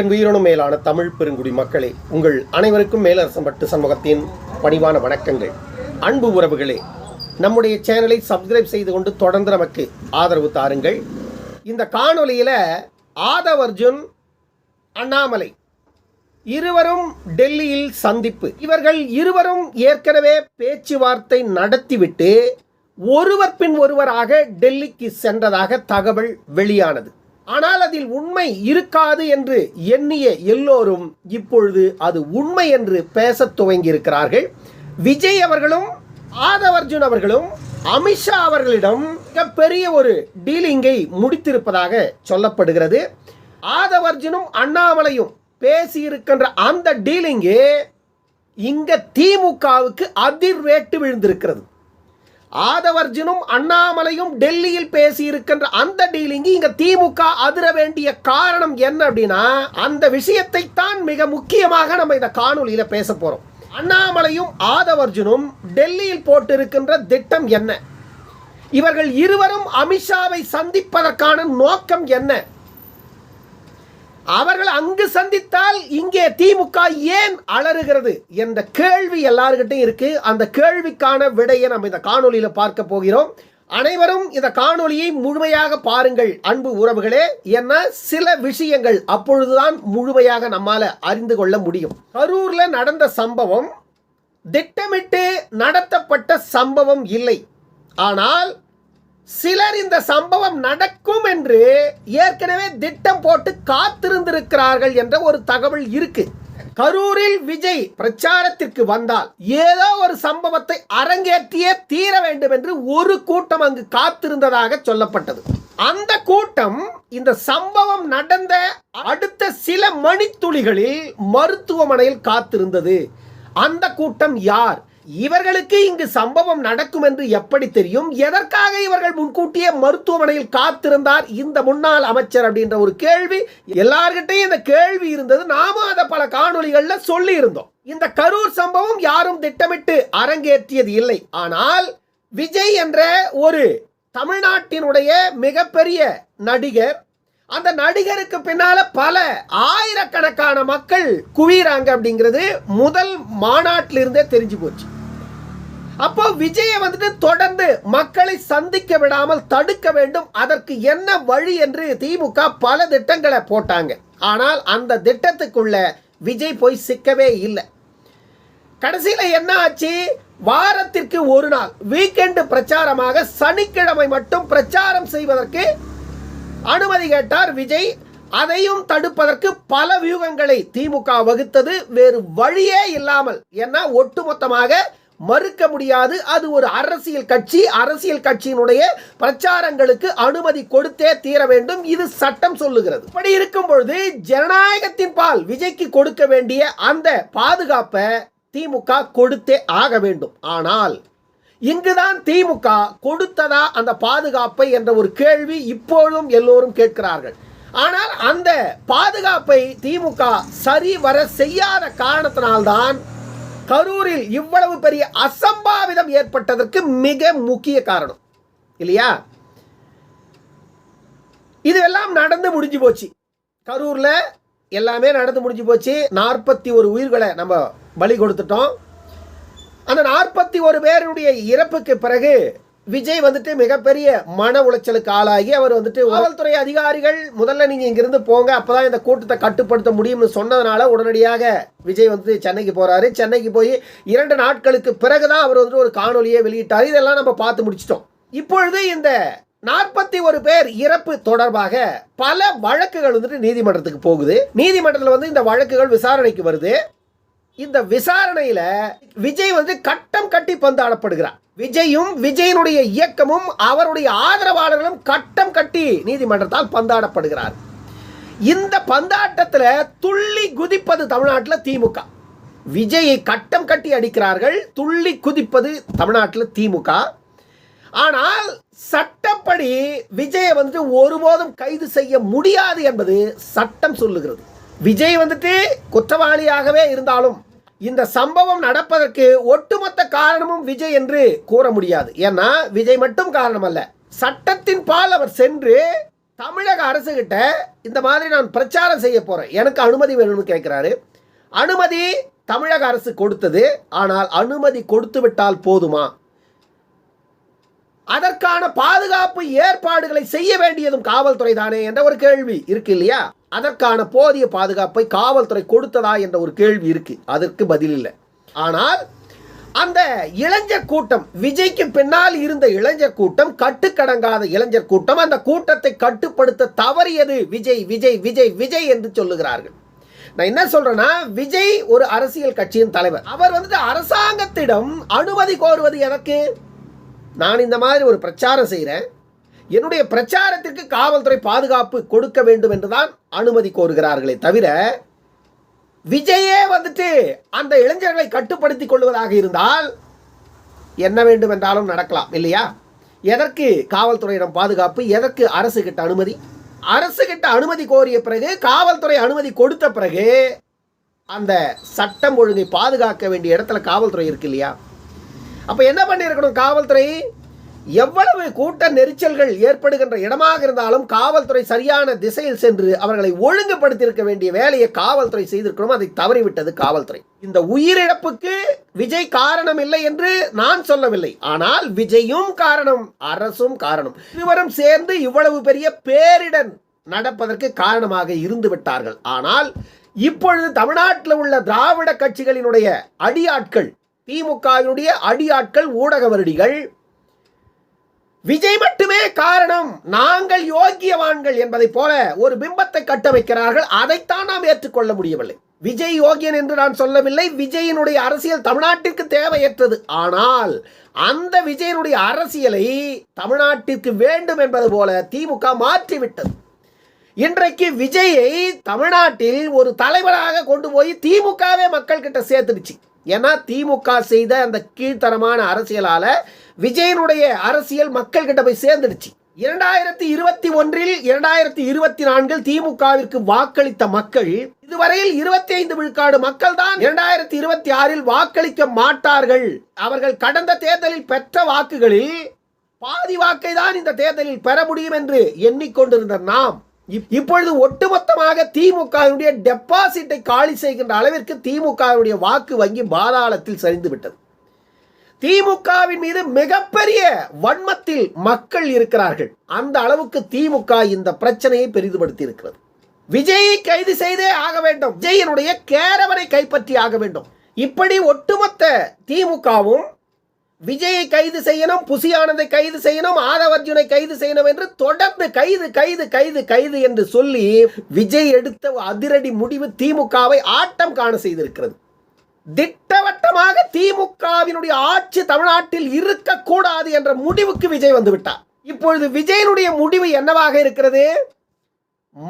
என் உயிரினும் மேலான தமிழ் பெருங்குடி மக்களே உங்கள் அனைவருக்கும் மேலரசம்பட்டு சமூகத்தின் பணிவான வணக்கங்கள். அன்பு உறவுகளே நம்முடைய சேனலை சப்ஸ்கிரைப் செய்து கொண்டு தொடர்ந்து நமக்கு ஆதரவு தாருங்கள். இந்த காணொலியில் ஆதவ் அர்ஜுன் அண்ணாமலை இருவரும் டெல்லியில் சந்திப்பு. இவர்கள் இருவரும் ஏற்கனவே பேச்சுவார்த்தை நடத்திவிட்டு ஒருவர் பின் ஒருவராக டெல்லிக்கு சென்றதாக தகவல் வெளியானது. ஆனால் அதில் உண்மை இருக்காது என்று எண்ணிய எல்லோரும் இப்பொழுது அது உண்மை என்று பேசத் துவங்கியிருக்கிறார்கள். விஜய் அவர்களும் ஆதவர்ஜுன் அவர்களும் அமித்ஷா அவர்களிடம் மிகப்பெரிய ஒரு டீலிங்கை முடித்திருப்பதாக சொல்லப்படுகிறது. ஆதவர்ஜுனும் அண்ணாமலையும் பேசியிருக்கின்ற அந்த டீலிங்கு இங்க திமுகவுக்கு அதிர்வேட்டு விழுந்திருக்கிறது. ஆதவர்ஜுனும் அண்ணாமலையும் டெல்லியில் பேசியிருக்கின்ற அந்த டீலிங்கு இங்க திமுக அதிர வேண்டிய காரணம் என்ன அப்படின்னா அந்த விஷயத்தை தான் மிக முக்கியமாக நம்ம இந்த காணொலியில பேச போறோம். அண்ணாமலையும் ஆதவர்ஜுனும் டெல்லியில் போட்டிருக்கின்ற திட்டம் என்ன? இவர்கள் இருவரும் அமித்ஷாவை சந்திப்பதற்கான நோக்கம் என்ன? அவர்கள் அங்கு சந்தித்தால் இங்கே திமுக ஏன் அலறுகிறது என்ற கேள்வி எல்லாருக்கிட்டையும் இருக்கு. அந்த கேள்விக்கான விடையை நம்ம இந்த காணொலியில் பார்க்க போகிறோம். அனைவரும் இந்த காணொலியை முழுமையாக பாருங்கள் அன்பு உறவுகளே. என்ன? சில விஷயங்கள் அப்பொழுதுதான் முழுமையாக நம்மால அறிந்து கொள்ள முடியும். கரூர்ல நடந்த சம்பவம் திட்டமிட்டு நடத்தப்பட்ட சம்பவம் இல்லை. ஆனால் சிலர் இந்த சம்பவம் நடக்கும் என்று ஏற்கனவே திட்டம் போட்டு காத்திருந்திருக்கிறார்கள் என்ற ஒரு தகவல் இருக்கு. கரூரில் விஜய் பிரச்சாரத்திற்கு வந்தால் ஏதோ ஒரு சம்பவத்தை அரங்கேற்றியே தீர வேண்டும் என்று ஒரு கூட்டம் அங்கு காத்திருந்ததாக சொல்லப்பட்டது. அந்த கூட்டம் இந்த சம்பவம் நடந்த அடுத்த சில மணித்துளிகளில் மருத்துவமனையில் காத்திருந்தது. அந்த கூட்டம் யார்? இவர்களுக்கு இங்கு சம்பவம் நடக்கும் என்று எப்படி தெரியும்? எதற்காக இவர்கள் முன்கூட்டியே மருத்துவமனையில் காத்திருந்தார்? இந்த முன்னாள் அமைச்சர் அப்படின்ற ஒரு கேள்வி. எல்லார்கிட்டையும் இந்த கேள்வி இருந்தது. நாமும் அதை பல காணொலிகளில் சொல்லி இருந்தோம் இந்த கரூர் சம்பவம் யாரும் திட்டமிட்டு அரங்கேற்றியது இல்லை. ஆனால் விஜய் என்ற ஒரு தமிழ்நாட்டினுடைய மிகப்பெரிய நடிகர் அந்த நடிகருக்கு பின்னால பல ஆயிரக்கணக்கான மக்கள் குவிறாங்க அப்படிங்கிறது முதல் மாநாட்டிலிருந்தே தெரிஞ்சு போச்சு. அப்போ விஜயை வந்துட்டு தொடர்ந்து மக்களை சந்திக்க விடாமல் தடுக்க வேண்டும் அதற்கு என்ன வழி என்று திமுக பல திட்டங்களை போட்டாங்க. ஆனால் அந்த திட்டத்துக்குள்ள விஜய் போய் சிக்கவே இல்லை. கடைசியில் என்ன ஆச்சு? வாரத்திற்கு ஒரு நாள் வீக்கெண்டு பிரச்சாரமாக சனிக்கிழமை மட்டும் பிரச்சாரம் செய்வதற்கு அனுமதி கேட்டார் விஜய். அதையும் தடுப்பதற்கு பல வியூகங்களை திமுக வகுத்தது வேறு வழியே இல்லாமல். ஏன்னா ஒட்டுமொத்தமாக மறுக்க முடியாது. அது ஒரு அரசியல் கட்சி. அரசியல் கட்சியினுடைய பிரச்சாரங்களுக்கு அனுமதி கொடுத்தே தீர வேண்டும். இது சட்டம் சொல்லுகிறது. இப்படி இருக்கும் பொழுது ஜனநாயகத்தின் பால் விஜய்க்கு கொடுக்க வேண்டிய அந்த பாதுகாப்பை திமுக கொடுத்தே ஆக வேண்டும். ஆனால் இங்குதான் திமுக கொடுத்ததா அந்த பாதுகாப்பை என்ற ஒரு கேள்வி இப்பொழுதும் எல்லோரும் கேட்கிறார்கள். ஆனால் அந்த பாதுகாப்பை திமுக சரிவர செய்யாத காரணத்தினால்தான் கரூரில் இவ்வளவு பெரிய அசம்பாவிதம் ஏற்பட்டதற்கு மிக முக்கிய காரணம். இல்லையா? இதெல்லாம் நடந்து முடிஞ்சு போச்சு. கரூர்ல எல்லாமே நடந்து முடிஞ்சு போச்சு. நாற்பத்தி ஒரு உயிர்களை நம்ம பலி கொடுத்துட்டோம். அந்த நாற்பத்தி ஒரு பேருடைய இறப்புக்கு பிறகு விஜய் வந்துட்டு மிகப்பெரிய மன உளைச்சலுக்கு ஆளாகி அவர் வந்துட்டு காவல்துறை அதிகாரிகள் முதல்ல நீங்க இங்கிருந்து போங்க அப்பதான் இந்த கூட்டத்தை கட்டுப்படுத்த முடியும்னு சொன்னதுனால உடனடியாக விஜய் வந்து சென்னைக்கு போறாரு. சென்னைக்கு போய் இரண்டு நாட்களுக்கு பிறகுதான் அவர் வந்துட்டு ஒரு காணொலியை வெளியிட்டார். இதெல்லாம் நம்ம பார்த்து முடிச்சிட்டோம். இப்பொழுது இந்த நாற்பத்தி ஒரு பேர் இறப்பு தொடர்பாக பல வழக்குகள் வந்துட்டு நீதிமன்றத்துக்கு போகுது. நீதிமன்றத்தில் வந்து இந்த வழக்குகள் விசாரணைக்கு வருது. இந்த விசாரணையில விஜய் வந்து கட்டம் கட்டி பந்தாடப்படுகிறார். விஜயும் விஜயனுடைய இயக்கமும் அவருடைய ஆதரவாளர்களும் கட்டம் கட்டி நீதிமன்றத்தால் பந்தாடப்படுகிறார். இந்த பந்தாட்டத்தில் துள்ளி குதிப்பது தமிழ்நாட்டில் திமுக. விஜயை கட்டம் கட்டி அடிக்கிறார்கள் துள்ளி குதிப்பது தமிழ்நாட்டில் திமுக. ஆனால் சட்டப்படி விஜயை வந்துட்டு ஒருபோதும் கைது செய்ய முடியாது என்பது சட்டம் சொல்லுகிறது. விஜய் வந்துட்டு குற்றவாளியாகவே இருந்தாலும் இந்த சம்பவம் நடப்பதற்கு ஒட்டுமொத்த காரணமும் விஜய் என்று கூற முடியாது. ஏன்னா விஜய் மட்டும் காரணம் அல்ல சட்டத்தின் பால் அவர் சென்று தமிழக அரசுகிட்ட இந்த மாதிரி நான் பிரச்சாரம் செய்ய போறேன். எனக்கு அனுமதி வேணும்னு கேட்கிறாரு. அனுமதி தமிழக அரசு கொடுத்தது. ஆனால் அனுமதி கொடுத்து விட்டால் போதுமா? அதற்கான பாதுகாப்பு ஏற்பாடுகளை செய்ய வேண்டியதும் காவல்துறை தானே என்ற ஒரு கேள்வி இருக்கு இல்லையா? அதற்கான போதிய பாதுகாப்பை காவல்துறை கொடுத்ததா என்ற ஒரு கேள்வி இருக்கு. அதற்கு பதில் இல்லை. ஆனால் அந்த இளைஞர் கூட்டம் விஜய்க்கு பின்னால் இருந்த இளைஞர் கூட்டம் கட்டுக்கடங்காத இளைஞர் கூட்டம் அந்த கூட்டத்தை கட்டுப்படுத்த தவறியது விஜய் விஜய் விஜய் விஜய் என்று சொல்லுகிறார்கள். நான் என்ன சொல்றேன்னா விஜய் ஒரு அரசியல் கட்சியின் தலைவர். அவர் வந்துட்டு அரசாங்கத்திடம் அனுமதி கோருவது எனக்கு நான் இந்த மாதிரி ஒரு பிரச்சாரம் செய்கிறேன் என்னுடைய பிரச்சாரத்திற்கு காவல்துறை பாதுகாப்பு கொடுக்க வேண்டும் என்றுதான் அனுமதி கோருகிறார்களே தவிர விஜயே வந்துட்டு அந்த இளைஞர்களை கட்டுப்படுத்திக் கொள்வதாக இருந்தால் என்ன வேண்டும் என்றாலும் நடக்கலாம் இல்லையா? எதற்கு காவல்துறையிடம் பாதுகாப்பு எதற்கு அரசு கிட்ட அனுமதி? அரசு கிட்ட அனுமதி கோரிய பிறகு காவல்துறை அனுமதி கொடுத்த பிறகு அந்த சட்டம் ஒழுங்கை பாதுகாக்க வேண்டிய இடத்துல காவல்துறை இருக்கு இல்லையா? அப்போ என்ன பண்ணியிருக்கணும்? காவல்துறை எவ்வளவு கூட்ட நெரிச்சல்கள் ஏற்படுகின்ற இடமாக இருந்தாலும் காவல்துறை சரியான திசையில் சென்று அவர்களை ஒழுங்குபடுத்தியிருக்க வேண்டிய வேலையை காவல்துறை செய்திருக்கணும் அதை தவறிவிட்டது காவல்துறை. இந்த உயிரிழப்புக்கு விஜய் காரணம் இல்லை என்று நான் சொல்லவில்லை. ஆனால் விஜயும் காரணம் அரசும் காரணம். இருவரும் சேர்ந்து இவ்வளவு பெரிய பேரிடன் நடப்பதற்கு காரணமாக இருந்து விட்டார்கள். ஆனால் இப்பொழுது தமிழ்நாட்டில் உள்ள திராவிட கட்சிகளினுடைய அடியாட்கள் திமுகவினுடைய அடியாட்கள் ஊடக வருடிகள் விஜய் மட்டுமே காரணம். நாங்கள் யோக்கியவான்கள் என்பதை போல ஒரு பிம்பத்தை கட்டமைக்கிறார்கள் அதைத்தான் நாம் ஏற்றுக்கொள்ள முடியவில்லை. விஜய் யோகியன் என்று நான் சொல்லவில்லை. விஜயினுடைய அரசியல் தமிழ்நாட்டிற்கு தேவையற்றது. ஆனால் அந்த விஜயனுடைய அரசியலை தமிழ்நாட்டிற்கு வேண்டும் என்பது போல திமுக மாற்றிவிட்டது. இன்றைக்கு விஜயை தமிழ்நாட்டில் ஒரு தலைவராக கொண்டு போய் திமுகவே மக்கள் கிட்ட சேர்த்துடுச்சு. ஏன்னா திமுக செய்த அந்த கீழ்த்தரமான அரசியலால விஜயனுடைய அரசியல் மக்கள் கிட்ட போய் சேர்ந்துடுச்சு. இரண்டாயிரத்தி இருபத்தி ஒன்றில் இரண்டாயிரத்தி இருபத்தி நான்கில் திமுகவிற்கு வாக்களித்த மக்கள் இதுவரையில் இருபத்தி ஐந்து விழுக்காடு மக்கள் தான் இரண்டாயிரத்தி இருபத்தி ஆறில் வாக்களிக்க மாட்டார்கள். அவர்கள் கடந்த தேர்தலில் பெற்ற வாக்குகளில் பாதி வாக்கை தான் இந்த தேர்தலில் பெற முடியும் என்று எண்ணிக்கொண்டிருந்த நாம் இப்பொழுது ஒட்டுமொத்தமாக திமுகவினுடைய டெபாசிட்டை காலி செய்கின்ற அளவிற்கு திமுகவினுடைய வாக்கு வங்கி பாதாளத்தில் சரிந்து விட்டது. திமுகவின் மீது மிகப்பெரிய வன்மத்தில் மக்கள் இருக்கிறார்கள். அந்த அளவுக்கு திமுக இந்த பிரச்சனையை பெரிதுபடுத்தி இருக்கிறது விஜயை கைது செய்தே ஆக வேண்டும். விஜயனுடைய கேரவனை கைப்பற்றி ஆக வேண்டும். இப்படி ஒட்டுமொத்த திமுகவும் விஜயை கைது செய்யணும் புசி கைது செய்யணும் ஆதவர்ஜுனை கைது செய்யணும் என்று தொடர்ந்து கைது கைது கைது கைது என்று சொல்லி விஜய் எடுத்த அதிரடி முடிவு திமுகவை ஆட்டம் காண செய்திருக்கிறது. திட்டவட்டமாக திமுகவினுடைய ஆட்சி தமிழ்நாட்டில் இருக்கக்கூடாது என்ற முடிவுக்கு விஜய் வந்துவிட்டார் இப்பொழுது விஜயனுடைய முடிவு என்னவாக இருக்கிறது?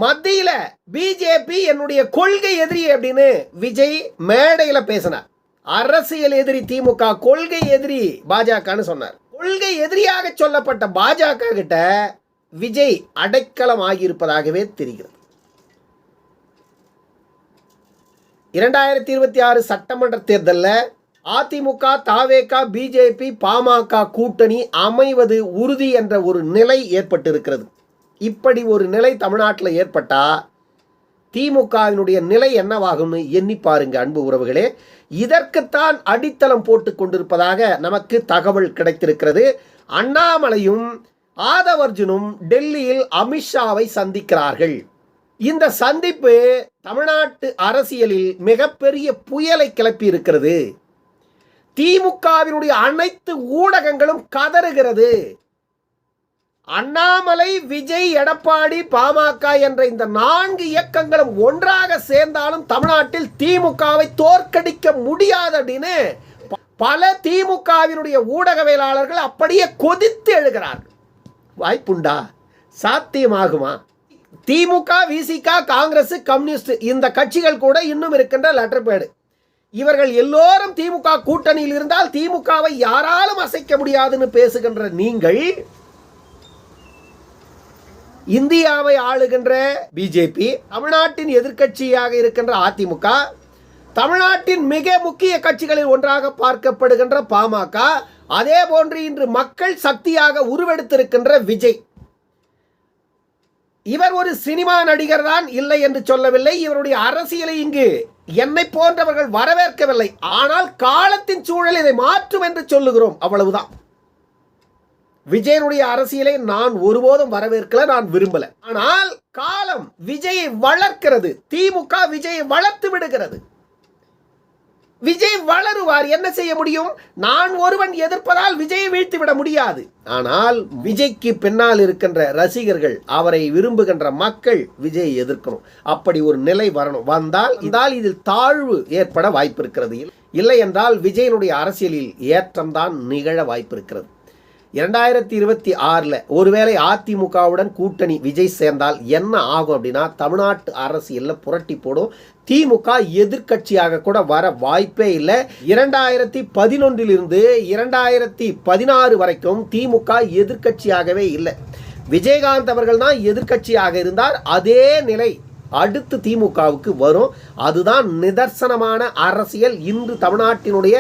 மத்தியில பிஜேபி என்னுடைய கொள்கை எதிரி அப்படின்னு விஜய் மேடையில் பேசினார். அரசியல் எதிரி திமுக கொள்கை எதிரி பாஜகன்னு சொன்னார். கொள்கை எதிரியாக சொல்லப்பட்ட பாஜக கிட்ட விஜய் அடைக்கலம் ஆகியிருப்பதாகவே தெரிகிறது. இரண்டாயிரத்தி இருபத்தி ஆறு சட்டமன்ற தேர்தலில் அதிமுக தாவேகா பிஜேபி பாமக கூட்டணி அமைவது உறுதி என்ற ஒரு நிலை ஏற்பட்டிருக்கிறது. இப்படி ஒரு நிலை தமிழ்நாட்டில் ஏற்பட்டால் திமுகவினுடைய நிலை என்னவாகும்னு எண்ணி பாருங்க அன்பு உறவுகளே. இதற்குத்தான் அடித்தளம் போட்டு கொண்டிருப்பதாக நமக்கு தகவல் கிடைத்திருக்கிறது. அண்ணாமலையும் ஆதவர்ஜுனும் டெல்லியில் அமித்ஷாவை சந்திக்கிறார்கள். இந்த சந்திப்பு தமிழ்நாட்டு அரசியலில் மிகப்பெரிய புயலை கிளப்பி இருக்கிறது திமுகவினுடைய அனைத்து ஊடகங்களும் கதறுகிறது. அண்ணாமலை விஜய் எடப்பாடி பாமக என்ற இந்த நான்கு இயக்கங்களும் ஒன்றாக சேர்ந்தாலும் தமிழ்நாட்டில் திமுகவை தோற்கடிக்க முடியாது அப்படின்னு ப- பல திமுகவினுடைய ஊடகவியலாளர்கள் அப்படியே கொதித்து எழுகிறார்கள். வாய்ப்புண்டா? சாத்தியமாகுமா? திமுக விசிக காங்கிரஸ் கம்யூனிஸ்ட் இந்த கட்சிகள் கூட இன்னும் இருக்கின்ற லெட்டர் பேடு இவர்கள் எல்லோரும் திமுக கூட்டணியில் இருந்தால் திமுகவை யாராலும் அசைக்க முடியாதுன்னு பேசுகின்ற நீங்கள் இந்தியாவை ஆளுகின்ற பிஜேபி தமிழ்நாட்டின் எதிர்க்கட்சியாக இருக்கின்ற அதிமுக தமிழ்நாட்டின் மிக முக்கிய கட்சிகளில் ஒன்றாக பார்க்கப்படுகின்ற பாமக அதே போன்று இன்று மக்கள் சக்தியாக உருவெடுத்திருக்கின்ற விஜய். இவர் ஒரு சினிமா நடிகர் தான் இல்லை என்று சொல்லவில்லை. இவருடைய அரசியலை இங்கு என்னை போன்றவர்கள் வரவேற்கவில்லை. ஆனால் காலத்தின் சூழல் இதை மாற்றும் என்று சொல்லுகிறோம். அவ்வளவுதான். விஜயனுடைய அரசியலை நான் ஒருபோதும் வரவேற்கல நான் விரும்பல. ஆனால் காலம் விஜயை வளர்க்கிறது. திமுக விஜயை வளர்த்து விடுகிறது. விஜய் வளருவார் என்ன செய்ய முடியும்? நான் ஒருவன் எதிர்ப்பதால் விஜயை வீழ்த்தி விட முடியாது. ஆனால் விஜய்க்கு பின்னால் இருக்கின்ற ரசிகர்கள் அவரை விரும்புகின்ற மக்கள் விஜயை எதிர்க்கணும். அப்படி ஒரு நிலை வரணும். வந்தால் இதால் இதில் தாழ்வு ஏற்பட வாய்ப்பு இருக்கிறது இல்லை என்றால் விஜயனுடைய அரசியலில் ஏற்றம்தான் நிகழ வாய்ப்பு இருக்கிறது இரண்டாயிரத்தி இருபத்தி ஆறில் ஒருவேளை அதிமுகவுடன் கூட்டணி விஜய் சேர்ந்தால் என்ன ஆகும் அப்படின்னா தமிழ்நாட்டு அரசியலில் புரட்டி போடும். திமுக எதிர்க்கட்சியாக கூட வர வாய்ப்பே இல்லை. இரண்டாயிரத்தி பதினொன்றிலிருந்து இரண்டாயிரத்தி பதினாறு வரைக்கும் திமுக எதிர்க்கட்சியாகவே இல்லை. விஜயகாந்த் அவர்கள் தான் எதிர்க்கட்சியாக இருந்தார். அதே நிலை அடுத்து திமுகவுக்கு வரும். அதுதான் நிதர்சனமான அரசியல். இன்று தமிழ்நாட்டினுடைய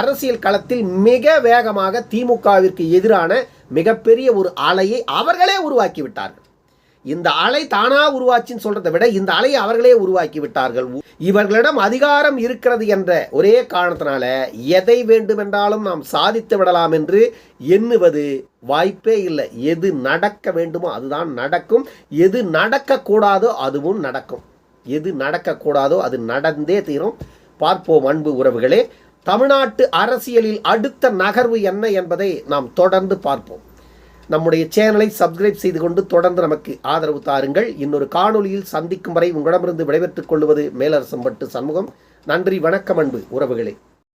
அரசியல் களத்தில் மிக வேகமாக திமுகவிற்கு எதிரான மிகப்பெரிய ஒரு அலையை அவர்களே உருவாக்கி விட்டார்கள் இந்த அலை தானா உருவாச்சின்னு சொல்றதை விட இந்த அலையை அவர்களே உருவாக்கி விட்டார்கள். இவர்களிடம் அதிகாரம் இருக்கிறது என்ற ஒரே காரணத்தினால எதை வேண்டுமென்றாலும் நாம் சாதித்து விடலாம் என்று எண்ணுவது வாய்ப்பே இல்லை. எது நடக்க வேண்டுமோ அதுதான் நடக்கும். எது நடக்கக்கூடாதோ அதுவும் நடக்கும். எது நடக்கக்கூடாதோ அது நடந்தே தீரும். பார்ப்போம் அன்பு உறவுகளே தமிழ்நாட்டு அரசியலில் அடுத்த நகர்வு என்ன என்பதை நாம் தொடர்ந்து பார்ப்போம். நம்முடைய சேனலை சப்ஸ்கிரைப் செய்து கொண்டு தொடர்ந்து நமக்கு ஆதரவு தாருங்கள். இன்னொரு காணொலியில் சந்திக்கும் வரை உங்களிடமிருந்து விடைபெற்றுக் கொள்வது மேலரசம்பட்டு சண்முகம். நன்றி வணக்கம் அன்பு உறவுகளே.